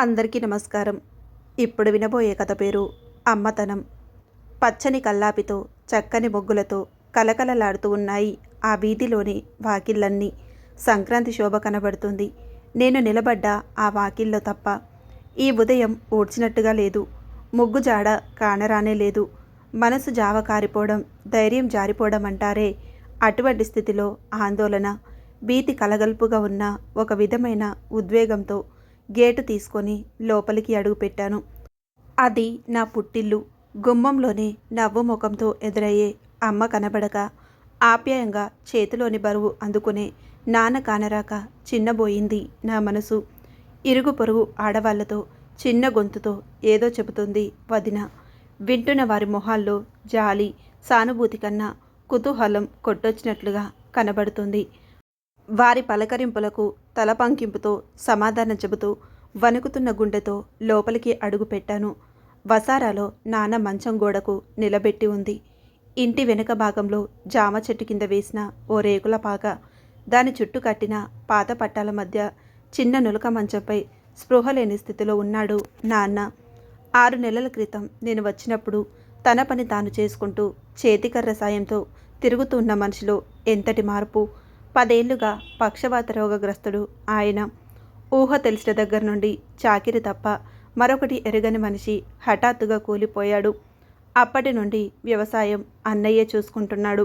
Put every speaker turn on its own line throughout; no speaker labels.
అందరికీ నమస్కారం. ఇప్పుడు వినబోయే కథ పేరు అమ్మతనం. పచ్చని కల్లాపితో చక్కని బొగ్గులతో కలకలలాడుతూ ఉన్నాయి ఆ వీధిలోని వాకిళ్ళన్నీ. సంక్రాంతి శోభ కనబడుతుంది. నేను నిలబడ్డ ఆ వాకిల్లో తప్ప ఈ ఉదయం ఊడ్చినట్టుగా లేదు. ముగ్గు జాడ కానరానే లేదు. మనసు జావ కారిపోవడం ధైర్యం జారిపోవడం అంటారే అటువంటి స్థితిలో ఆందోళన భీతి కలగల్పుగా ఉన్న ఒక విధమైన ఉద్వేగంతో గేటు తీసుకొని లోపలికి అడుగుపెట్టాను అది నా పుట్టిల్లు. గుమ్మంలోనే నవ్వు ముఖంతో ఎదురయ్యే అమ్మ కనబడక ఆప్యాయంగా చేతిలోని బరువు అందుకునే నాన్న కానరాక చిన్నబోయింది నా మనసు. ఇరుగు పొరుగు ఆడవాళ్ళతో చిన్న గొంతుతో ఏదో చెబుతుంది వదిన. వింటున్న వారి మొహాల్లో జాలి సానుభూతి కన్నా కుతూహలం కొట్టొచ్చినట్లుగా కనబడుతుంది. వారి పలకరింపులకు తలపంకింపుతో సమాధానం చెబుతూ వణుకుతున్న గుండెతో లోపలికి అడుగు పెట్టాను. వసారాలో నాన్న మంచం గోడకు నిలబెట్టి ఉంది. ఇంటి వెనుక భాగంలో జామ చెట్టు కింద వేసిన ఓ రేకుల పాక. దాని చుట్టూ కట్టిన పాత పట్టాల మధ్య చిన్న నులక మంచంపై స్పృహ లేని స్థితిలో ఉన్నాడు నాన్న. ఆరు నెలల క్రితం నేను వచ్చినప్పుడు తన పని తాను చేసుకుంటూ చేతికర్ర సాయంతో తిరుగుతున్న మనిషిలో ఎంతటి మార్పు? పదేళ్ళుగా పక్షవాత రోగగ్రస్తుడు ఆయన. ఊహ తెలిసిన దగ్గర నుండి చాకిరి తప్ప మరొకటి ఎరగని మనిషి హఠాత్తుగా కూలిపోయాడు. అప్పటి నుండి వ్యవసాయం అన్నయ్యే చూసుకుంటున్నాడు.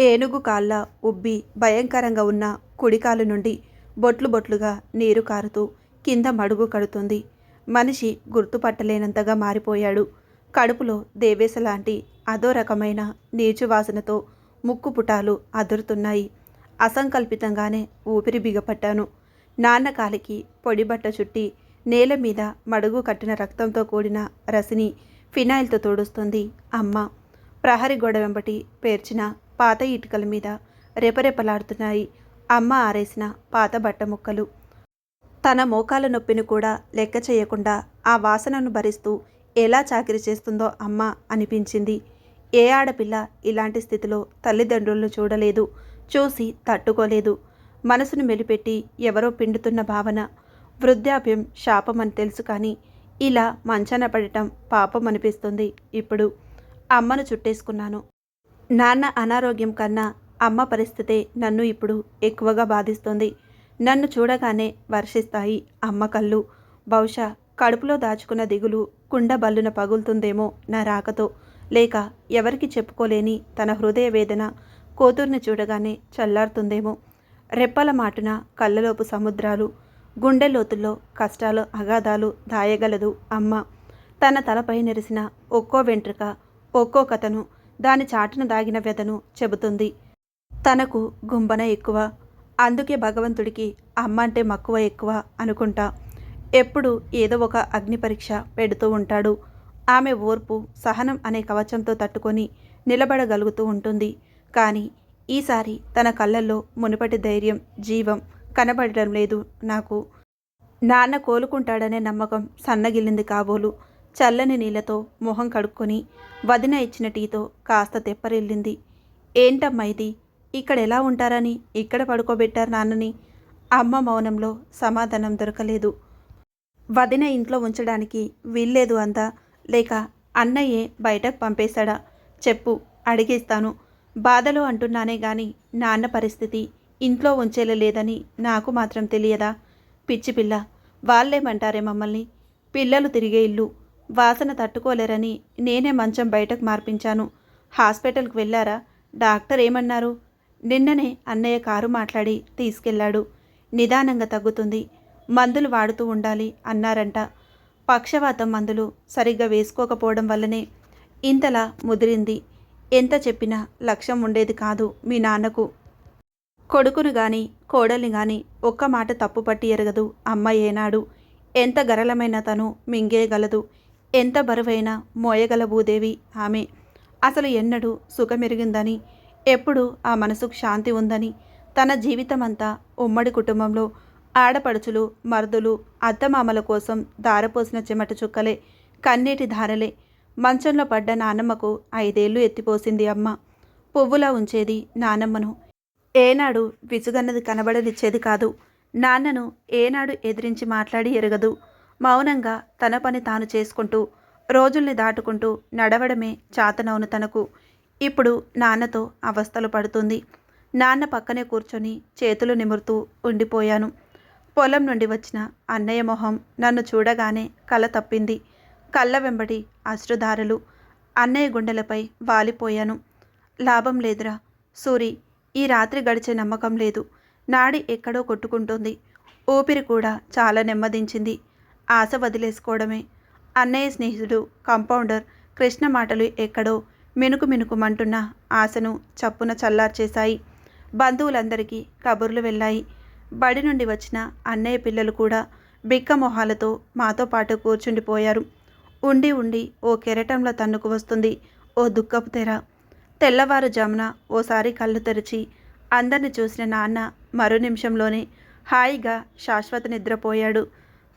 ఏనుగు కాళ్ళ ఉబ్బి భయంకరంగా ఉన్న కుడికాలు నుండి బొట్లు బొట్లుగా నీరు కారుతూ కింద మడుగు కడుతుంది. మనిషి గుర్తుపట్టలేనంతగా మారిపోయాడు. కడుపులో దేవేశ లాంటి అదో రకమైన నీచు వాసనతో ముక్కు పుటాలు అదురుతున్నాయి. అసంకల్పితంగానే ఊపిరి బిగపట్టాను. నాన్న కాలికి పొడిబట్ట చుట్టి నేల మీద మడుగు కట్టిన రక్తంతో కూడిన రసిని ఫినాయిల్తో తోడుస్తుంది అమ్మ. ప్రహరి గోడ వెంబటి పేర్చిన పాత ఇటుకల మీద రెపరెపలాడుతున్నాయి అమ్మ ఆరేసిన పాత బట్ట ముక్కలు. తన మోకాల నొప్పిని కూడా లెక్క చేయకుండా ఆ వాసనను భరిస్తూ ఎలా చాకిరి చేస్తుందో అమ్మ అనిపించింది. ఏ ఆడపిల్ల ఇలాంటి స్థితిలో తల్లిదండ్రులను చూడలేదు. చూసి తట్టుకోలేదు. మనసును మెలిపెట్టి ఎవరో పిండుతున్న భావన. వృద్ధాప్యం శాపమని తెలుసు కానీ ఇలా మంచాన పడటం పాపం అనిపిస్తుంది ఇప్పుడు. అమ్మను చుట్టేసుకున్నాను. నాన్న అనారోగ్యం కన్నా అమ్మ పరిస్థితే నన్ను ఇప్పుడు ఎక్కువగా బాధిస్తుంది. నన్ను చూడగానే వర్షిస్తాయి అమ్మ కళ్ళు. బహుశా కడుపులో దాచుకున్న దిగులు కుండ బల్లున పగులుతుందేమో నా రాకతో. లేక ఎవరికి చెప్పుకోలేని తన హృదయ వేదన కూతుర్ని చూడగానే చల్లారుతుందేమో. రెప్పల మాటున కళ్ళలోపు సముద్రాలు గుండె లోతుల్లో కష్టాలు అగాధాలు దాయగలదు అమ్మ. తన తలపై నెరిసిన ఒక్కో వెంట్రుక ఒక్కో కథను దాని చాటున దాగిన వ్యధను చెబుతుంది. తనకు గుంబన ఎక్కువ అందుకే భగవంతుడికి అమ్మ అంటే మక్కువ ఎక్కువ అనుకుంటా. ఎప్పుడు ఏదో ఒక అగ్ని పరీక్ష పెడుతూ ఉంటాడు. ఆమె ఓర్పు సహనం అనే కవచంతో తట్టుకొని నిలబడగలుగుతూ ఉంటుంది. కానీ ఈసారి తన కళ్ళల్లో మునుపటి ధైర్యం జీవం కనబడటం లేదు నాకు. నాన్న కోలుకుంటాడనే నమ్మకం సన్నగిల్లింది కాబోలు. చల్లని నీళ్ళతో మొహం కడుక్కొని వదిన ఇచ్చిన టీతో కాస్త తెప్పరిల్లింది. ఏంటమ్మా ఇది? ఇక్కడ ఎలా ఉంటారని ఇక్కడ పడుకోబెట్టారు నాన్నని? అమ్మ మౌనంలో సమాధానం దొరకలేదు. వదిన ఇంట్లో ఉంచడానికి వీల్లేదు అందా లేక అన్నయ్యే బయటకు పంపేశాడా? చెప్పు అడిగేస్తాను. బాధలో అంటున్నానే గాని నాన్న పరిస్థితి ఇంట్లో ఉంచేలేదని నాకు మాత్రం తెలియదా? పిచ్చి పిల్ల వాళ్ళేమంటారే మమ్మల్ని? పిల్లలు తిరిగే ఇల్లు వాసన తట్టుకోలేరని నేనే మంచం బయటకు మార్పించాను. హాస్పిటల్కి వెళ్ళారా? డాక్టర్ ఏమన్నారు? నిన్ననే అన్నయ్య కారు మాట్లాడి తీసుకెళ్ళాడు. నిదానంగా తగ్గుతుంది. మందులు వాడుతూ ఉండాలి అన్నారంట. పక్షవాతం మందులు సరిగ్గా వేసుకోకపోవడం వల్లనే ఇంతలా ముదిరింది. ఎంత చెప్పినా లక్ష్యం ఉండేది కాదు మీ నాన్నకు. కొడుకును గాని కోడల్ని గాని ఒక్క మాట తప్పుపట్టి ఎరగదు అమ్మ ఏనాడు. ఎంత గరళమైన తను మింగేయగలదు. ఎంత బరువైనా మోయగల భూదేవి ఆమె. అసలు ఎన్నడూ సుఖమెరిగిందని ఎప్పుడు ఆ మనసుకు శాంతి ఉందని తన జీవితమంతా ఉమ్మడి కుటుంబంలో ఆడపడుచులు మర్దులు అత్తమామల కోసం దారపోసిన చెమట చుక్కలే కన్నీటి ధారలే మంచంలో పడ్డ నానమ్మకు ఐదేళ్ళు ఎత్తిపోసింది అమ్మ. పువ్వులా ఉంచేది నానమ్మను. ఏనాడు విసుగన్నది కనబడనిచ్చేది కాదు. నాన్నను ఏనాడు ఎదిరించి మాట్లాడి ఎరగదు. మౌనంగా తన పని తాను చేసుకుంటూ రోజుల్ని దాటుకుంటూ నడవడమే చాతనవును తనకు. ఇప్పుడు నాన్నతో అవస్థలు పడుతుంది. నాన్న పక్కనే కూర్చొని చేతులు నిమురుతూ ఉండిపోయాను. పొలం నుండి వచ్చిన అన్నయ్య మొహం నన్ను చూడగానే కల తప్పింది. కళ్ళ వెంబడి అశ్రుధారలు. అన్నయ్య గుండెలపై వాలిపోయాను. లాభం లేదురా. సూరి ఈ రాత్రి గడిచే నమ్మకం లేదు. నాడి ఎక్కడో కొట్టుకుంటుంది. ఊపిరి కూడా చాలా నెమ్మదించింది. ఆశ వదిలేసుకోవడమే. అన్నయ్య స్నేహితుడు కంపౌండర్ కృష్ణ మాటలు ఎక్కడో మినుకు మినుకుమంటున్న ఆశను చప్పున చల్లార్చేశాయి. బంధువులందరికీ కబుర్లు వెళ్ళాయి. బడి నుండి వచ్చిన అన్నయ్య పిల్లలు కూడా బిక్క మొహాలతో మాతో పాటు కూర్చుండిపోయారు. ఉండి ఉండి ఓ కెరటంలో తన్నుకు వస్తుంది ఓ దుఃఖపు తెర. తెల్లవారుజామున ఓసారి కళ్ళు తెరిచి అందరిని చూసిన నాన్న మరో నిమిషంలోనే హాయిగా శాశ్వత నిద్రపోయాడు.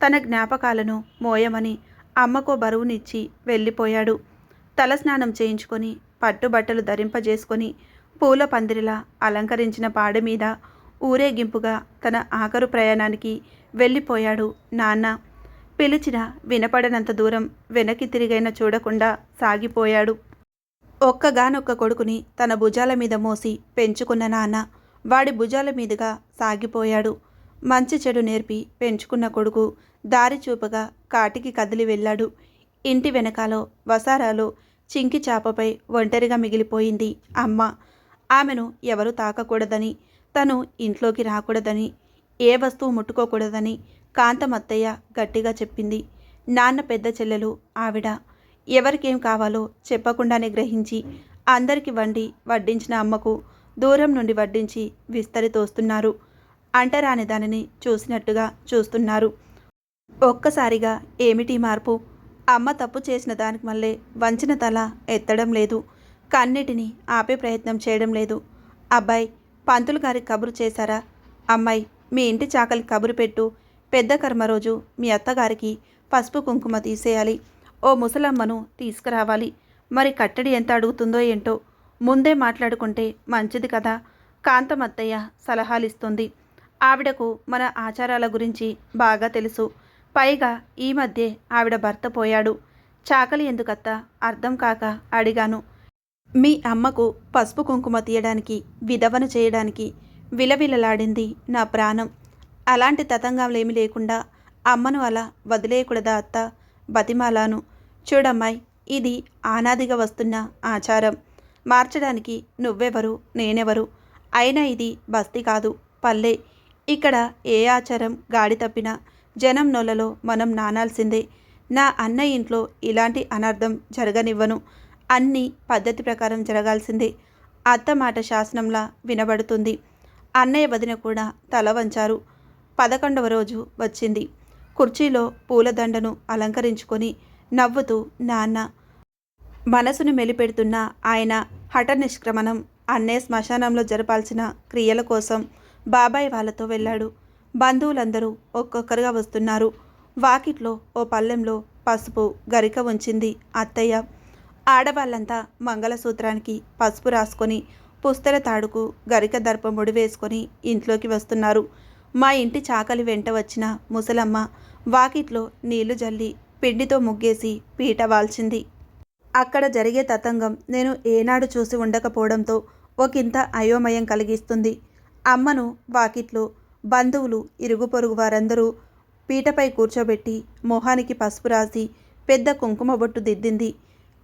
తన జ్ఞాపకాలను మోయమని అమ్మకో బరువునిచ్చి వెళ్ళిపోయాడు. తలస్నానం చేయించుకొని పట్టుబట్టలు ధరింపజేసుకొని పూల పందిరిలా అలంకరించిన పాడ మీద ఊరేగింపుగా తన ఆఖరు ప్రయాణానికి వెళ్ళిపోయాడు నాన్న. పిలిచిన వినపడనంత దూరం వెనక్కి తిరిగైనా చూడకుండా సాగిపోయాడు. ఒక్కగానొక్క కొడుకుని తన భుజాల మీద మోసి పెంచుకున్న నాన్న వాడి భుజాల మీదుగా సాగిపోయాడు. మంచి చెడు నేర్పి పెంచుకున్న కొడుకు దారి చూపగా కాటికి కదిలి వెళ్ళాడు. ఇంటి వెనకాలో వసారాలో చింకి చాపపై ఒంటరిగా మిగిలిపోయింది అమ్మ. ఆమెను ఎవరు తాకకూడదని తను ఇంట్లోకి రాకూడదని ఏ వస్తువు ముట్టుకోకూడదని కాంతమత్తయ్య గట్టిగా చెప్పింది. నాన్న పెద్ద చెల్లెలు ఆవిడ. ఎవరికేం కావాలో చెప్పకుండానే గ్రహించి అందరికి వండి వడ్డించిన అమ్మకు దూరం నుండి వడ్డించి విస్తరి తోస్తున్నారు. అంటరాని దానిని చూసినట్టుగా చూస్తున్నారు. ఒక్కసారిగా ఏమిటి మార్పు? అమ్మ తప్పు చేసిన దానికి మళ్ళీ వంచిన తల ఎత్తడం లేదు. కన్నిటిని ఆపే ప్రయత్నం చేయడం లేదు. అబ్బాయి పంతులు గారికి కబురు చేశారా? అమ్మాయి మీ ఇంటి చాకలి కబురు పెట్టు పెద్ద కర్మ రోజు మీ అత్తగారికి పసుపు కుంకుమ తీసేయాలి. ఓ ముసలమ్మను తీసుకురావాలి. మరి కట్టడి ఎంత అడుగుతుందో ఏంటో ముందే మాట్లాడుకుంటే మంచిది కదా? కాంతమత్తయ్య సలహాలిస్తుంది. ఆవిడకు మన ఆచారాల గురించి బాగా తెలుసు. పైగా ఈ మధ్య ఆవిడ భర్త పోయాడు. చాకలి ఎందుకత్త? అర్థం కాక అడిగాను. మీ అమ్మకు పసుపు కుంకుమ తీయడానికి విధవన చేయడానికి విలవిలలాడింది నా ప్రాణం. అలాంటి తతంగాలేమీ లేకుండా అమ్మను అలా వదిలేయకూడదా అత్త? బతిమాలాను. చూడమ్మాయి ఇది ఆనాదిగా వస్తున్న ఆచారం. మార్చడానికి నువ్వెవరు నేనెవరు? అయినా ఇది బస్తీ కాదు పల్లె. ఇక్కడ ఏ ఆచారం గాడి తప్పినా జనం నోలలో మనం నానాల్సిందే. నా అన్న ఇంట్లో ఇలాంటి అనర్థం జరగనివ్వను. అన్నీ పద్ధతి ప్రకారం జరగాల్సిందే. అత్త మాట శాసనంలా వినబడుతుంది. అన్నయ్య వదిన కూడా తల వంచారు. పదకొండవ రోజు వచ్చింది. కుర్చీలో పూలదండను అలంకరించుకొని నవ్వుతూ నాన్న మనసును మెలిపెడుతున్న ఆయన హఠ నిష్క్రమణం అన్నే శ్మశానంలో జరపాల్సిన క్రియల కోసం బాబాయ్ వాళ్ళతో వెళ్ళాడు. బంధువులందరూ ఒక్కొక్కరుగా వస్తున్నారు. వాకిట్లో ఓ పల్లెంలో పసుపు గరిక ఉంచింది అత్తయ్య. ఆడవాళ్ళంతా మంగళసూత్రానికి పసుపు రాసుకొని పుస్తల తాడుకు గరిక దర్పముడి వేసుకొని ఇంట్లోకి వస్తున్నారు. మా ఇంటి చాకలి వెంట వచ్చిన ముసలమ్మ వాకిట్లో నీళ్ళు జల్లి పిండితో ముగ్గేసి పీట వాల్చింది. అక్కడ జరిగే తతంగం నేను ఏనాడు చూసి ఉండకపోవడంతో ఒకంత అయోమయం కలిగిస్తుంది. అమ్మను వాకిట్లో బంధువులు ఇరుగు పొరుగు వారందరూ పీటపై కూర్చోబెట్టి మొహానికి పసుపు రాసి పెద్ద కుంకుమ బొట్టు దిద్దింది.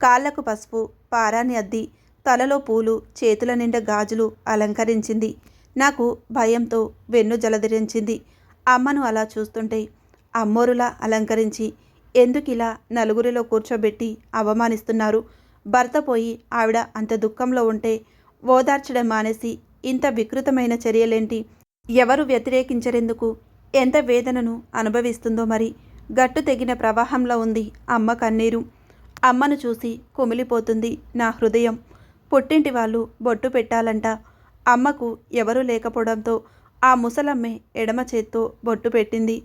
కాళ్ళకు పసుపు పారాన్ని అద్ది తలలో పూలు చేతుల నిండా గాజులు అలంకరించింది. నాకు భయంతో వెన్ను జలధరించింది. అమ్మను అలా చూస్తుంటే అమ్మోరులా అలంకరించి ఎందుకిలా నలుగురిలో కూర్చోబెట్టి అవమానిస్తున్నారు? భర్త పోయి ఆవిడ అంత దుఃఖంలో ఉంటే ఓదార్చడం మానేసి ఇంత వికృతమైన చర్యలేంటి? ఎవరు వ్యతిరేకించరెందుకు? ఎంత వేదనను అనుభవిస్తుందో మరి. గట్టు తెగిన ప్రవాహంలో ఉంది అమ్మ కన్నీరు. అమ్మను చూసి కుమిలిపోతుంది నా హృదయం. పుట్టింటి వాళ్ళు బొట్టు పెట్టాలంట. అమ్మకు ఎవరూ లేకపోవడంతో ఆ ముసలమ్మే ఎడమ చేత్తో బొట్టు పెట్టింది.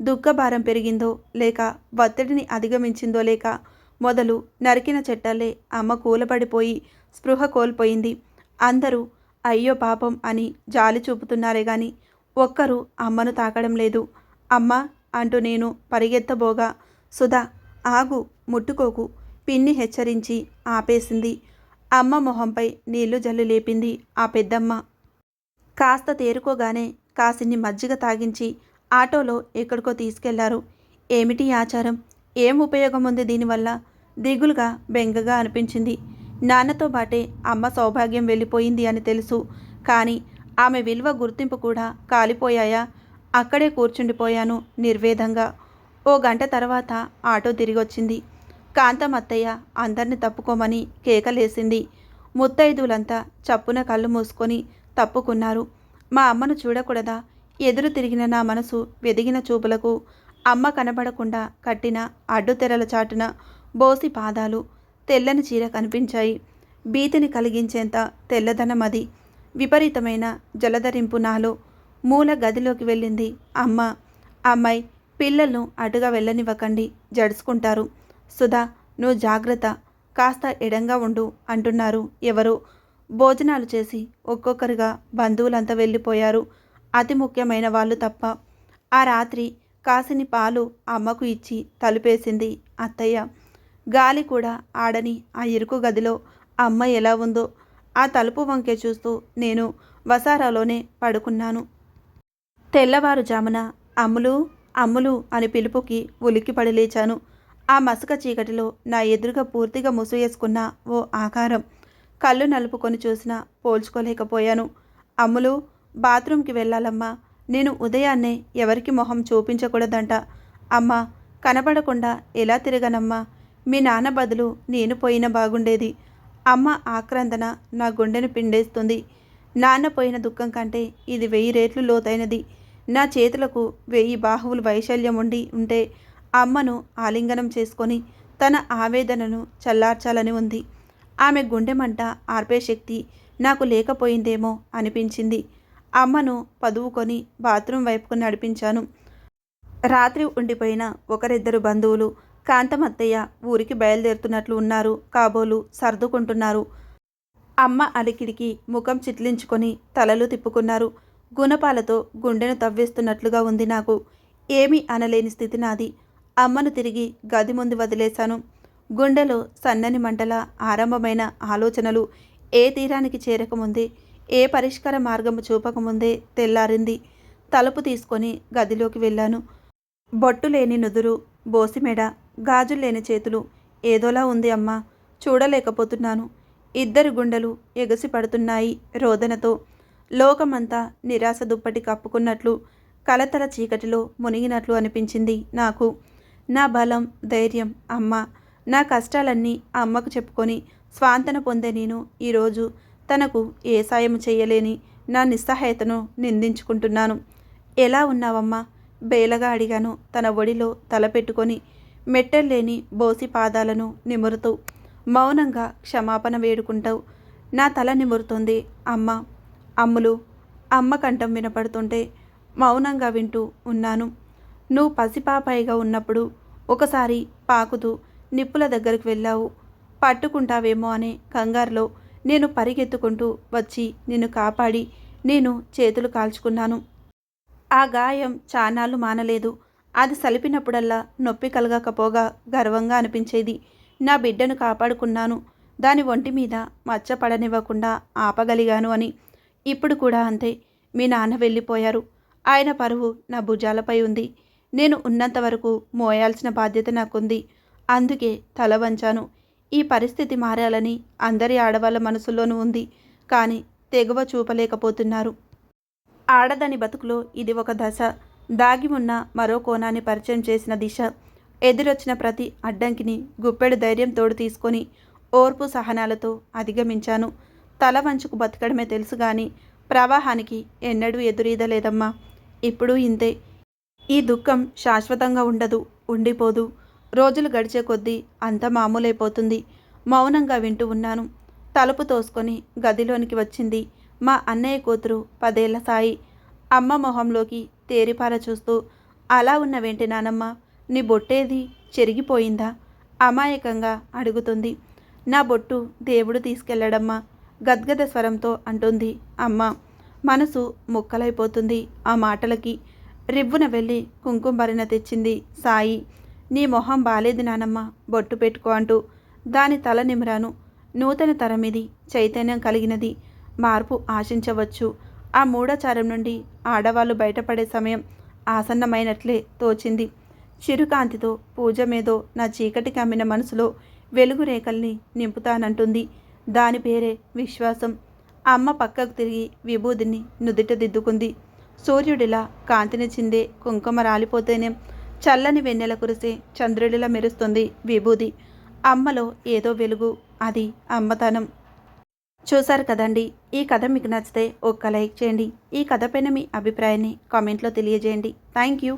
దుఃఖభారం పెరిగిందో లేక ఒత్తిడిని అధిగమించిందో లేక మొదలు నరికిన చెట్టల్లే అమ్మ కూలబడిపోయి స్పృహ కోల్పోయింది. అందరూ అయ్యో పాపం అని జాలి చూపుతున్నారే గాని ఒక్కరూ అమ్మను తాకడం లేదు. అమ్మ అంటూ నేను పరిగెత్తబోగా సుధా ఆగు ముట్టుకోకు పిన్ని హెచ్చరించి ఆపేసింది. అమ్మ మొహంపై నీళ్ళు జల్లు లేపింది ఆ పెద్దమ్మ. కాస్త తేరుకోగానే కాసిని మజ్జిగ తాగించి ఆటోలో ఎక్కడికో తీసుకెళ్ళారు. ఏమిటి ఆచారం? ఏం ఉపయోగం ఉంది దీనివల్ల? దిగులుగా బెంగగా అనిపించింది. నాన్నతో బాటే అమ్మ సౌభాగ్యం వెళ్ళిపోయింది అని తెలుసు. కానీ ఆమె విలువ గుర్తింపు కూడా కాలిపోయాయా? అక్కడే కూర్చుండిపోయాను నిర్వేదంగా. ఓ గంట తర్వాత ఆటో తిరిగొచ్చింది. కాంతమత్తయ్య అందరిని తప్పుకోమని కేకలేసింది. ముత్తైదులంతా చప్పున కళ్ళు మూసుకొని తప్పుకున్నారు. మా అమ్మను చూడకూడదా? ఎదురు తిరిగిన నా మనసు వెదిగిన చూపులకు అమ్మ కనబడకుండా కట్టిన అడ్డుతెరల చాటున బోసి పాదాలు తెల్లని చీర కనిపించాయి. భీతిని కలిగించేంత తెల్లదనం అది విపరీతమైన జలధరింపు నాలో మూల గదిలోకి వెళ్ళింది అమ్మ. అమ్మాయి పిల్లలను అటుగా వెళ్ళనివ్వకండి జడుచుకుంటారు. సుధా నువ్వు జాగ్రత్త. కాస్త ఎడంగా ఉండు అంటున్నారు ఎవరు. భోజనాలు చేసి ఒక్కొక్కరుగా బంధువులంతా వెళ్ళిపోయారు. అతి ముఖ్యమైన వాళ్ళు తప్ప. ఆ రాత్రి కాసిని పాలు అమ్మకు ఇచ్చి తలుపేసింది అత్తయ్య. గాలి కూడా ఆడని ఆ ఇరుకు గదిలో అమ్మ ఎలా ఉందో ఆ తలుపు వంకే చూస్తూ నేను వసారాలోనే పడుకున్నాను. తెల్లవారుజామున అమ్ములు అమ్ములు అని పిలుపుకి ఉలిక్కిపడి లేచాను. ఆ మసక చీకటిలో నా ఎదురుగా పూర్తిగా ముసుగేసుకున్న ఓ ఆకారం. కళ్ళు నలుపుకొని చూసినా పోల్చుకోలేకపోయాను. అమ్ములు బాత్రూంకి వెళ్ళాలమ్మా. నేను ఉదయాన్నే ఎవరికి మొహం చూపించకూడదంట. అమ్మా కనబడకుండా ఎలా తిరగనమ్మా? మీ నాన్న బదులు నేను పోయిన బాగుండేది. అమ్మ ఆక్రందన నా గుండెను పిండేస్తుంది. నాన్న పోయిన దుఃఖం కంటే ఇది వెయ్యి రేట్లు లోతైనది. నా చేతులకు వెయ్యి బాహువులు వైశల్యం ఉండి ఉంటే అమ్మను ఆలింగనం చేసుకొని తన ఆవేదనను చల్లార్చాలని ఉంది. ఆమె గుండె మంట ఆర్పే శక్తి నాకు లేకపోయిందేమో అనిపించింది. అమ్మను పదువుకొని బాత్రూం వైపుకు నడిపించాను. రాత్రి ఉండిపోయిన ఒకరిద్దరు బంధువులు కాంతమత్తయ్య ఊరికి బయలుదేరుతున్నట్లు ఉన్నారు. కాబోలు సర్దుకుంటున్నారు. అమ్మ అలికిడికి ముఖం చిట్లించుకొని తలలు తిప్పుకున్నారు. గుణపాలతో గుండెను తవ్వేస్తున్నట్లుగా ఉంది నాకు. ఏమీ అనలేని స్థితి నాది. అమ్మను తిరిగి గది ముందు వదిలేశాను. గుండెలో సన్నని మంటల ఆరంభమైన ఆలోచనలు ఏ తీరానికి చేరకముందే ఏ పరిష్కార మార్గము చూపకముందే తెల్లారింది. తలుపు తీసుకొని గదిలోకి వెళ్ళాను. బొట్టు లేని నుదురు బోసిమెడ గాజులు లేని చేతులు ఏదోలా ఉంది అమ్మా. చూడలేకపోతున్నాను. ఇద్దరు గుండెలు ఎగసి పడుతున్నాయి రోదనతో. లోకమంతా నిరాశ దుప్పటి కప్పుకున్నట్లు కలతల చీకటిలో మునిగినట్లు అనిపించింది నాకు. నా బలం ధైర్యం అమ్మ. నా కష్టాలన్నీ అమ్మకు చెప్పుకొని స్వాంతన పొందే నేను ఈరోజు తనకు ఏ సాయం చేయలేని నా నిస్సహాయతను నిందించుకుంటున్నాను. ఎలా ఉన్నావమ్మా? బేలగా అడిగాను తన ఒడిలో తల పెట్టుకొని మెట్టెల్లేని బోసి పాదాలను నిమురుతూ. మౌనంగా క్షమాపణ వేడుకుంటావు. నా తల నిమురుతుంది అమ్మ. అమ్ములు అమ్మ కంఠం వినపడుతుంటే మౌనంగా వింటూ ఉన్నాను. నువ్వు పసిపాపాయిగా ఉన్నప్పుడు ఒకసారి పాకుతూ నిప్పుల దగ్గరికి వెళ్ళావు. పట్టుకుంటావేమో అనే కంగారులో నేను పరిగెత్తుకుంటూ వచ్చి నిన్ను కాపాడి నేను చేతులు కాల్చుకున్నాను. ఆ గాయం చానాలు మానలేదు. అది సలిపినప్పుడల్లా నొప్పి కలగకపోగా గర్వంగా అనిపించేది. నా బిడ్డను కాపాడుకున్నాను. దాని ఒంటి మీద మచ్చ పడనివ్వకుండా ఆపగలిగాను అని. ఇప్పుడు కూడా అంతే. మీ నాన్న వెళ్ళిపోయారు. ఆయన పరువు నా భుజాలపై ఉంది. నేను ఉన్నంత వరకు మోయాల్సిన బాధ్యత నాకుంది. అందుకే తల వంచాను. ఈ పరిస్థితి మారాలని అందరి ఆడవాళ్ళ మనసులోనూ ఉంది. కానీ తెగువ చూపలేకపోతున్నారు. ఆడదని బతుకులో ఇది ఒక దశ. దాగి ఉన్న మరో కోణాన్ని పరిచయం చేసిన దిశ. ఎదురొచ్చిన ప్రతి అడ్డంకిని గుప్పెడు ధైర్యం తోడు తీసుకొని ఓర్పు సహనాలతో అధిగమించాను. తల వంచుకు బతకడమే తెలుసు కానీ ప్రవాహానికి ఎన్నడూ ఎదురీదలేదమ్మా ఇప్పుడు ఇంతే. ఈ దుఃఖం శాశ్వతంగా ఉండదు ఉండిపోదు. రోజులు గడిచే కొద్దీ అంత మామూలైపోతుంది. మౌనంగా వింటూ ఉన్నాను. తలుపు తోసుకొని గదిలోనికి వచ్చింది మా అన్నయ్య కూతురు పదేళ్ళ సాయి. అమ్మ మొహంలోకి తేరిపార చూస్తూ అలా ఉన్న వెంటి నానమ్మ నీ బొట్టేది చెరిగిపోయిందా? అమాయకంగా అడుగుతుంది. నా బొట్టు దేవుడు తీసుకెళ్ళడమ్మా గద్గద స్వరంతో అంటుంది అమ్మ. మనసు ముక్కలైపోతుంది ఆ మాటలకి. రివ్వున వెళ్ళి కుంకుమ భరిన తెచ్చింది సాయి. నీ మొహం బాలేదు నానమ్మ బొట్టు పెట్టుకో అంటూ. దాని తల నిమ్రాను. నూతన తరం చైతన్యం కలిగినది. మార్పు ఆశించవచ్చు. ఆ మూఢచారం నుండి ఆడవాళ్ళు బయటపడే సమయం ఆసన్నమైనట్లే తోచింది. చిరుకాంతితో పూజ మీదో నా చీకటి కమ్మిన మనసులో వెలుగు రేఖల్ని నింపుతానంటుంది. దాని పేరే విశ్వాసం. అమ్మ పక్కకు తిరిగి విభూదిని నుదుట దిద్దుకుంది. సూర్యుడిలా కాంతిని చిందే కుంకుమ రాలిపోతేనే చల్లని వెన్నెల కురిసే చంద్రుడిలా మెరుస్తుంది విభూది. అమ్మలో ఏదో వెలుగు అది అమ్మతనం. చూశారు కదండి ఈ కథ మీకు నచ్చితే ఒక్క లైక్ చేయండి. ఈ కథ పైన మీ అభిప్రాయాన్ని కామెంట్లో తెలియజేయండి. Thank you.